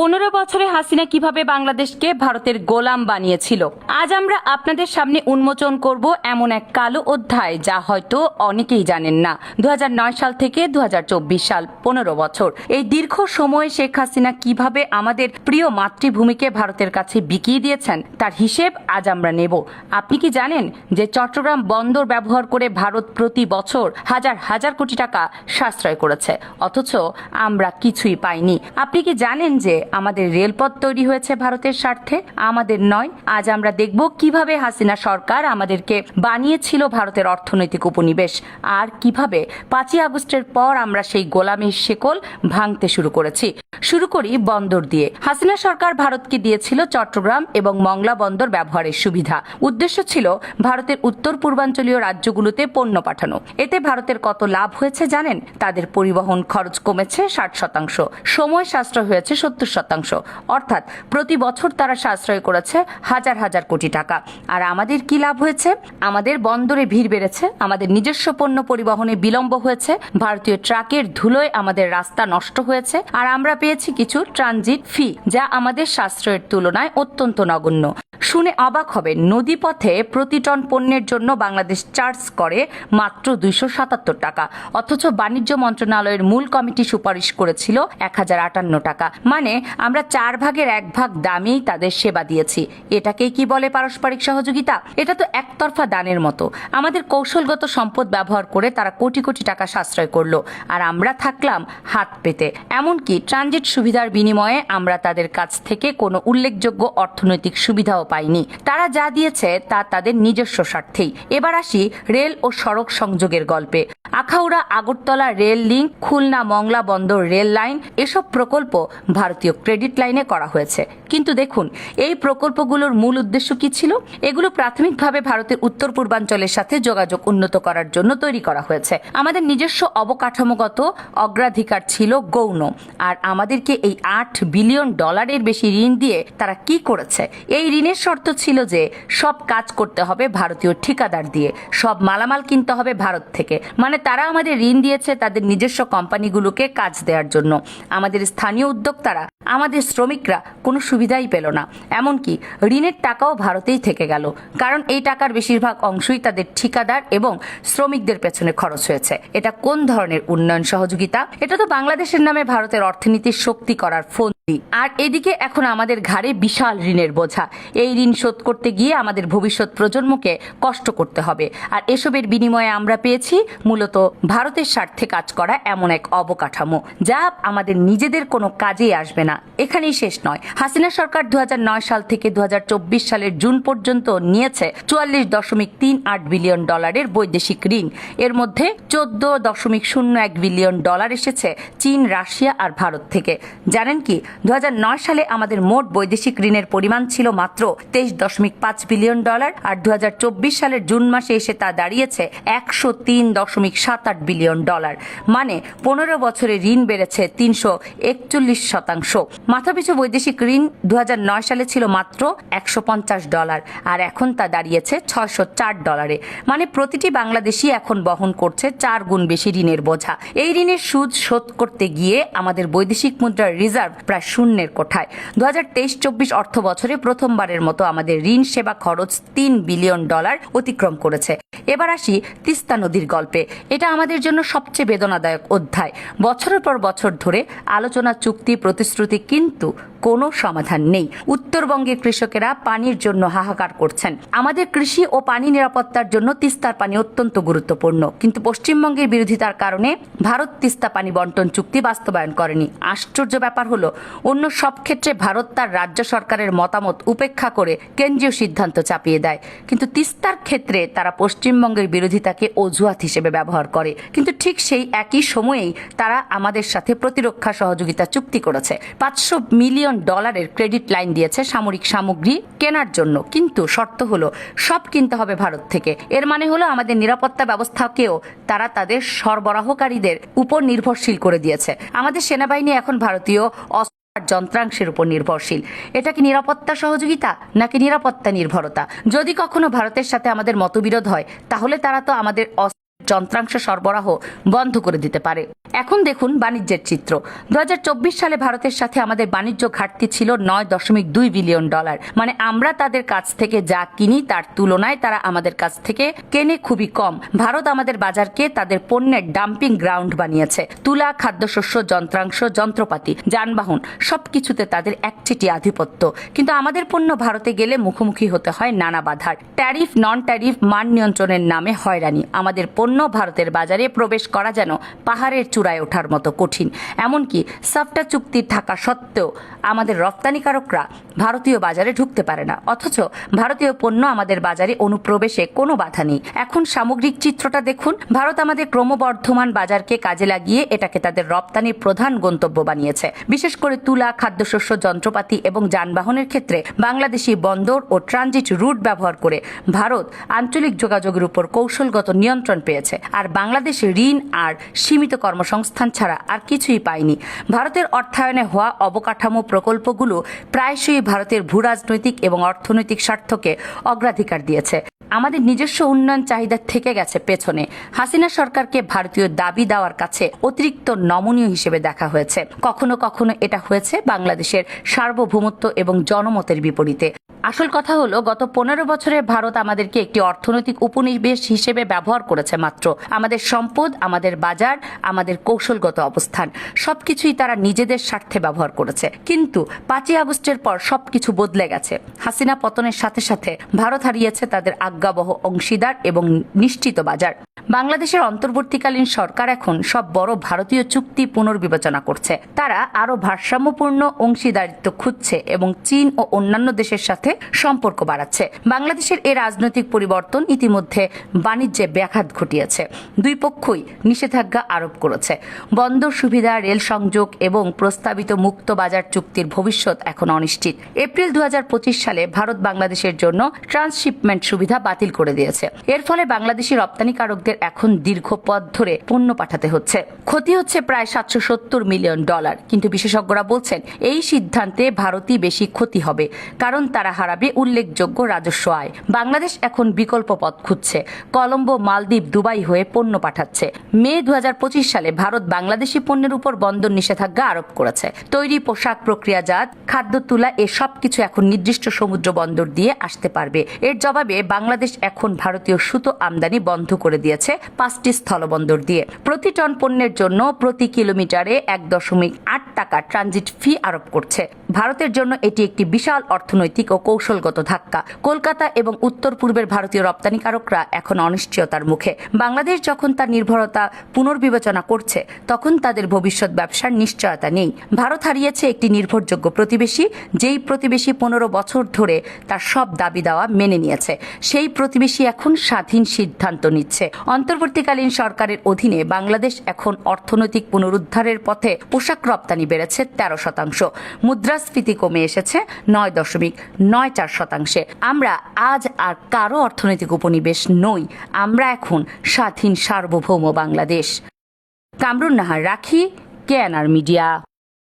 পনেরো বছরে হাসিনা কীভাবে বাংলাদেশকে ভারতের গোলাম বানিয়েছিল? আজ আমরা আপনাদের সামনে উন্মোচন করব এমন এক কালো অধ্যায় যা হয়তো অনেকেই জানেন না। দু হাজার নয় সাল থেকে দু হাজার চব্বিশ সাল, পনেরো বছর। এই দীর্ঘ সময়ে শেখ হাসিনা কীভাবে আমাদের প্রিয় মাতৃভূমিকে ভারতের কাছে বিকিয়ে দিয়েছেন, তার হিসেব আজ আমরা নেব। আপনি কি জানেন যে চট্টগ্রাম বন্দর ব্যবহার করে ভারত প্রতি বছর হাজার হাজার কোটি টাকা সাশ্রয় করেছে? অথচ আমরা কিছুই পাইনি। আপনি কি জানেন যে আমাদের রেলপথ তৈরি হয়েছে ভারতের স্বার্থে, আমাদের নয়। আজ আমরা দেখব কীভাবে হাসিনা সরকার আমাদেরকে বানিয়েছিল ভারতের অর্থনৈতিক উপনিবেশ, আর কীভাবে পাঁচই আগস্টের পর আমরা সেই গোলামীর শেকল ভাঙতে শুরু করেছি। শুরু করি বন্দর দিয়ে। হাসিনা সরকার ভারতকে দিয়েছিল চট্টগ্রাম এবং মংলা বন্দর ব্যবহারের সুবিধা। উদ্দেশ্য ছিল ভারতের উত্তর পূর্বাঞ্চলীয় রাজ্যগুলোতে পণ্য পাঠানো। এতে ভারতের কত লাভ হয়েছে জানেন? তাদের পরিবহন খরচ কমেছে ষাট শতাংশ। সময় সাশ্রয় হয়েছে সত্তর শতাংশ। অর্থাৎ প্রতি বছর তারা সাশ্রয় করেছে হাজার হাজার কোটি টাকা। আর আমাদের কি লাভ হয়েছে? আমাদের বন্দরে ভিড় বেড়েছে, আমাদের নিজস্ব পণ্য পরিবহনে বিলম্ব হয়েছে, ভারতীয় ট্রাকের ধুলোয় আমাদের রাস্তা নষ্ট হয়েছে, আর আমরা পেয়েছি কিছু ট্রানজিট ফি, যা আমাদের সাশ্রয়ের তুলনায় অত্যন্ত নগণ্য। শুনে অবাক হবেন, নদীপথে প্রতি টন পণ্যের জন্য বাংলাদেশ চার্জ করে মাত্র দুইশো সাতাত্তর টাকা। অথচ বাণিজ্য মন্ত্রণালয়ের মূল কমিটি সুপারিশ করেছিল এক হাজার আটান্ন টাকা। মানে আমরা চার ভাগের এক ভাগ দামেই তাদের সেবা দিয়েছি। এটাকেই কি বলে পারস্পরিক সহযোগিতা? এটা তো একতরফা দানের মতো। আমাদের কৌশলগত সম্পদ ব্যবহার করে তারা কোটি কোটি টাকা সাশ্রয় করল, আর আমরা থাকলাম হাত পেতে। এমনকি ট্রানজিট সুবিধার বিনিময়ে আমরা তাদের কাছ থেকে কোনো উল্লেখযোগ্য অর্থনৈতিক সুবিধাও পাইনি। তারা যা দিয়েছে তা তাদের নিজস্ব স্বার্থেই। এবার আসি রেল ও সড়ক সংযোগের গল্পে। আখাউড়া, আগরতলা রেল লিঙ্ক, খুলনা মংলা বন্দর রেল লাইন, এসব প্রকল্প ভারতীয় ক্রেডিট লাইনে করা হয়েছে। কিন্তু দেখুন, এই প্রকল্পগুলোর মূল উদ্দেশ্য কি ছিল? এগুলো প্রাথমিকভাবে ভারতের উত্তর পূর্বাঞ্চলের সাথে যোগাযোগ উন্নত করার জন্য তৈরি করা হয়েছে। আমাদের নিজস্ব অবকাঠামোগত অগ্রাধিকার ছিল গৌণ। আর আমাদেরকে এই আট বিলিয়ন ডলারের বেশি ঋণ দিয়ে তারা কি করেছে? এই ঋণের শর্ত ছিল যে সব কাজ করতে হবে ভারতীয় ঠিকাদার দিয়ে। সব মালামাল কিনতে হবে ভারত থেকে। মানে তারা আমাদের ঋণ দিয়েছে তাদের নিজস্ব কোম্পানিগুলোকে কাজ দেওয়ার জন্য। আমাদের স্থানীয় উদ্যোক্তারা আমাদের শ্রমিকরা কোনো সুবিধাই পেল না। এমনকি ঋণের টাকাও ভারতেই থেকে গেল। কারণ এই টাকার বেশিরভাগ অংশই তাদের ঠিকাদার এবং শ্রমিকদের পেছনে খরচ হয়েছে। এটা কোন ধরনের উন্নয়ন সহযোগিতা? এটা তো বাংলাদেশের নামে ভারতের অর্থনীতির শক্তি করার ফোন। আর এদিকে এখন আমাদের ঘাড়ে বিশাল ঋণের বোঝা। এই ঋণ শোধ করতে গিয়ে আমাদের ভবিষ্যৎ প্রজন্মকে কষ্ট করতে হবে। আর এসবের বিনিময়ে আমরা পেয়েছি মূলত ভারতের স্বার্থে কাজ করা এমন এক অবকাঠামো, যা আমাদের নিজেদের কোনো কাজেই আসবে না। এখানেই শেষ নয়। হাসিনা সরকার দু হাজার নয় সাল থেকে দু হাজার চব্বিশ সালের জুন পর্যন্ত নিয়েছে চুয়াল্লিশ দশমিক তিন আট বিলিয়ন ডলারের বৈদেশিক ঋণ। এর মধ্যে চোদ্দ দশমিক শূন্য এক বিলিয়ন ডলার এসেছে চীন, রাশিয়া আর ভারত থেকে। জানেন কি? দু হাজার নয় সালে আমাদের মোট বৈদেশিক ঋণের পরিমাণ ছিল মাত্র তেইশ দশমিক পাঁচ বিলিয়ন ডলার, আর দু হাজার চব্বিশ সালের জুন মাসে এসে তা দাঁড়িয়েছে একশো তিন দশমিক সাত আট বিলিয়ন ডলার মানে পনেরো বছরে ঋণ বেড়েছে তিনশো একচল্লিশ শতাংশ। মাথাপিছু বৈদেশিক ঋণ দু হাজার নয় সালে ছিল মাত্র একশো পঞ্চাশ ডলার, আর এখন তা দাঁড়িয়েছে ছয়শো চার ডলারে মানে প্রতিটি বাংলাদেশি এখন বহন করছে চার গুণ বেশি ঋণের বোঝা। এই ঋণের সুদ শোধ করতে গিয়ে আমাদের বৈদেশিক মুদ্রার রিজার্ভ প্রায় শূন্যের কোঠায়। দু হাজার তেইশ চব্বিশ অর্থ বছরে প্রথমবারের মতো আমাদের ঋণ সেবা খরচ তিন বিলিয়ন ডলার অতিক্রম করেছে। এবার আসি তিস্তা নদীর গল্পে। এটা আমাদের জন্য সবচেয়ে বেদনাদায়ক অধ্যায়। বছরের পর বছর ধরে আলোচনা, চুক্তি, প্রতিশ্রুতি কিন্তু কোনো সমাধান নেই। উত্তরবঙ্গের কৃষকেরা পানির জন্য হাহাকার করছেন। আমাদের কৃষি ও পানি নিরাপত্তার জন্য তিস্তার পানি অত্যন্ত গুরুত্বপূর্ণ। কিন্তু পশ্চিমবঙ্গের বিরোধিতার কারণে ভারত তিস্তা পানি বন্টন চুক্তি বাস্তবায়ন করেনি। আশ্চর্য ব্যাপার হলো, অন্য সব ক্ষেত্রে ভারত তার রাজ্য সরকারের মতামত উপেক্ষা করে কেন্দ্রীয় সিদ্ধান্ত চাপিয়ে দেয়। কিন্তু তিস্তার ক্ষেত্রে তারা পশ্চিমবঙ্গের বিরোধিতাকে অজুহাত হিসেবে ব্যবহার করে। কিন্তু ঠিক সেই একই সময়েই তারা আমাদের সাথে প্রতিরক্ষা সহযোগিতা চুক্তি করেছে। পাঁচশো মিলিয়ন ডলারের ক্রেডিট লাইন দিয়েছে সামরিক সামগ্রী কেনার জন্য। কিন্তু শর্ত হলো, সব কিনতে হবে ভারত থেকে। এর মানে হলো, আমাদের নিরাপত্তা ব্যবস্থাকেও তারা তাদের সরবরাহকারীদের উপর নির্ভরশীল করে দিয়েছে। আমাদের সেনাবাহিনী এখন ভারতীয় যন্ত্রাংশের উপর নির্ভরশীল। এটা কি নিরাপত্তা সহযোগিতা, নাকি নিরাপত্তা নির্ভরতা? যদি কখনো ভারতের সাথে আমাদের মতবিরোধ হয়, তাহলে তারা তো আমাদের যন্ত্রাংশ সরবরাহ বন্ধ করে দিতে পারে। এখন দেখুন বাণিজ্যের চিত্র। দুহাজার চব্বিশ সালে ভারতের সাথে আমাদের বাণিজ্য ঘাটতি ছিল নয় দশমিক দুই বিলিয়ন ডলার। মানে আমরা তাদের কাছ থেকে যা কিনি তার তুলনায় তারা আমাদের কাছ থেকে কেনে খুবই কম। ভারত আমাদের বাজারকে তাদের পণ্যের ডাম্পিং গ্রাউন্ড বানিয়েছে। তুলা, খাদ্যশস্য, যন্ত্রাংশ, যন্ত্রপাতি, যানবাহন, সবকিছুতে তাদের একচেটি আধিপত্য। কিন্তু আমাদের পণ্য ভারতে গেলে মুখোমুখি হতে হয় নানা বাধার। ট্যারিফ নন ট্যারিফ মান নিয়ন্ত্রণের নামে হয়রানি। আমাদের পণ্য ভারতের বাজারে প্রবেশ করা যেন পাহাড়ের চূড়ায় ওঠার মতো কঠিন। এমনকি সাফটা চুক্তি থাকা সত্ত্বেও আমাদের রপ্তানিকারকরা ভারতীয় বাজারে ঢুকতে পারে না। অথচ ভারতীয় পণ্য আমাদের বাজারে অনুপ্রবেশে কোনো বাধা নেই। এখন সামগ্রিক চিত্রটা দেখুন। ভারত আমাদের ক্রমবর্ধমান বাজারকে কাজে লাগিয়ে এটাকে তাদের রপ্তানির প্রধান গন্তব্য বানিয়েছে। বিশেষ করে তুলা, খাদ্যশস্য, যন্ত্রপাতি এবং যানবাহনের ক্ষেত্রে বাংলাদেশি বন্দর ও ট্রানজিট রুট ব্যবহার করে ভারত আঞ্চলিক যোগাযোগের উপর কৌশলগত নিয়ন্ত্রণ পেয়েছে। আর বাংলাদেশে ঋণ আর সীমিত কর্মসংস্থান ছাড়া আর কিছুই পায়নি। ভারতের অর্থায়নে হওয়া অবকাঠামো প্রকল্পগুলো প্রায়শই ভারতের ভূরাজনৈতিক এবং অর্থনৈতিক স্বার্থকে অগ্রাধিকার দিয়েছে। আমাদের নিজস্ব উন্নয়ন চাহিদা থেকে গেছে পেছনে। হাসিনা সরকারকে ভারতীয় দাবি দেওয়ার কাছে অতিরিক্ত নমনীয় হিসেবে দেখা হয়েছে। কখনো কখনো এটা হয়েছে বাংলাদেশের সার্বভৌমত্ব এবং জনমতের বিপরীতে। আসল কথা হলো, গত পনেরো বছরে ভারত আমাদেরকে একটি অর্থনৈতিক উপনিবেশ হিসেবে ব্যবহার করেছে মাত্র। আমাদের সম্পদ, আমাদের বাজার, আমাদের কৌশলগত অবস্থান, সবকিছুই তারা নিজেদের স্বার্থে ব্যবহার করেছে। কিন্তু পাঁচই আগস্টের পর সবকিছু বদলে গেছে। হাসিনা পতনের সাথে সাথে ভারত হারিয়েছে তাদের আজ্ঞাবহ অংশীদার এবং নিশ্চিত বাজার। বাংলাদেশের অন্তর্বর্তীকালীন সরকার এখন সব বড় ভারতীয় চুক্তি পুনর্বিবেচনা করছে। তারা আরও ভারসাম্যপূর্ণ অংশীদারিত্ব খুঁজছে এবং চীন ও অন্যান্য দেশের সাথে সম্পর্ক বাড়াচ্ছে। বাংলাদেশের এ রাজনৈতিক পরিবর্তন ইতিমধ্যে বাণিজ্যে ব্যাঘাত ঘটিয়েছে। দুই পক্ষই নিষেধাজ্ঞা আরোপ করেছে। বন্দর সুবিধা, রেল সংযোগ এবং প্রস্তাবিত মুক্ত বাজার চুক্তির ভবিষ্যৎ এখন অনিশ্চিত। এপ্রিল দু হাজার পঁচিশ সালে ভারত বাংলাদেশের জন্য ট্রান্সশিপমেন্ট সুবিধা বাতিল করে দিয়েছে। এর ফলে বাংলাদেশি রপ্তানিকারকদের এখন দীর্ঘ পথ ধরে পণ্য পাঠাতে হচ্ছে। ক্ষতি হচ্ছে প্রায় সাতশো সত্তর মিলিয়ন ডলার। কিন্তু বিশেষজ্ঞরা বলছেন, এই সিদ্ধান্তে ভারতই বেশি ক্ষতি হবে, কারণ তারা হারাবে উল্লেখযোগ্য রাজস্ব আয়। বাংলাদেশ এখন বিকল্প পথ খুঁজছে। কলম্বো, মালদ্বীপ, দুবাই হয়ে পণ্য পাঠাচ্ছে। মে দু হাজার পঁচিশ সালে ভারত বাংলাদেশি পণ্যের উপর বন্দর নিষেধাজ্ঞা আরোপ করেছে। তৈরি পোশাক প্রক্রিয়াজাত, খাদ্য তুলা, এ সব কিছু এখন নির্দিষ্ট সমুদ্র বন্দর দিয়ে আসতে পারবে। এর জবাবে বাংলাদেশ এখন ভারতীয় সুতো আমদানি বন্ধ করে দিয়েছে। পাঁচটি স্থলবন্দর দিয়ে। প্রতি টন পণ্যের জন্য প্রতি কিলোমিটারে এক দশমিক আট টাকা ট্রানজিট ফি আরোপ করছে। ভারতের জন্য এটি একটি বিশাল অর্থনৈতিক ও কৌশলগত ধাক্কা। কলকাতা এবং উত্তর পূর্বের ভারতীয় রপ্তানিকারকরা এখন অনিশ্চয়তার মুখে। বাংলাদেশ যখন তার নির্ভরতা পুনর্বিবেচনা করছে, তখন তাদের ভবিষ্যৎ ব্যবসার নিশ্চয়তা নেই। ভারত হারিয়েছে একটি নির্ভরযোগ্য প্রতিবেশী, যেই প্রতিবেশী পনেরো বছর ধরে তার সব দাবি দেওয়া মেনে নিয়েছে। সেই প্রতিবেশী এখন স্বাধীন সিদ্ধান্ত নিচ্ছে। অন্তর্বর্তীকালীন সরকারের অধীনে বাংলাদেশ এখন অর্থনৈতিক পুনরুদ্ধারের পথে পোশাক রপ্তানি বেড়েছে তেরো শতাংশ। মুদ্রাস্ফীতি কমে এসেছে নয় দশমিক নয় চার শতাংশে। আমরা আজ আর কারও অর্থনৈতিক উপনিবেশ নই, আমরা এখন স্বাধীন সার্বভৌম বাংলাদেশ। কামরুন নাহার, রাখি কেএনআর মিডিয়া।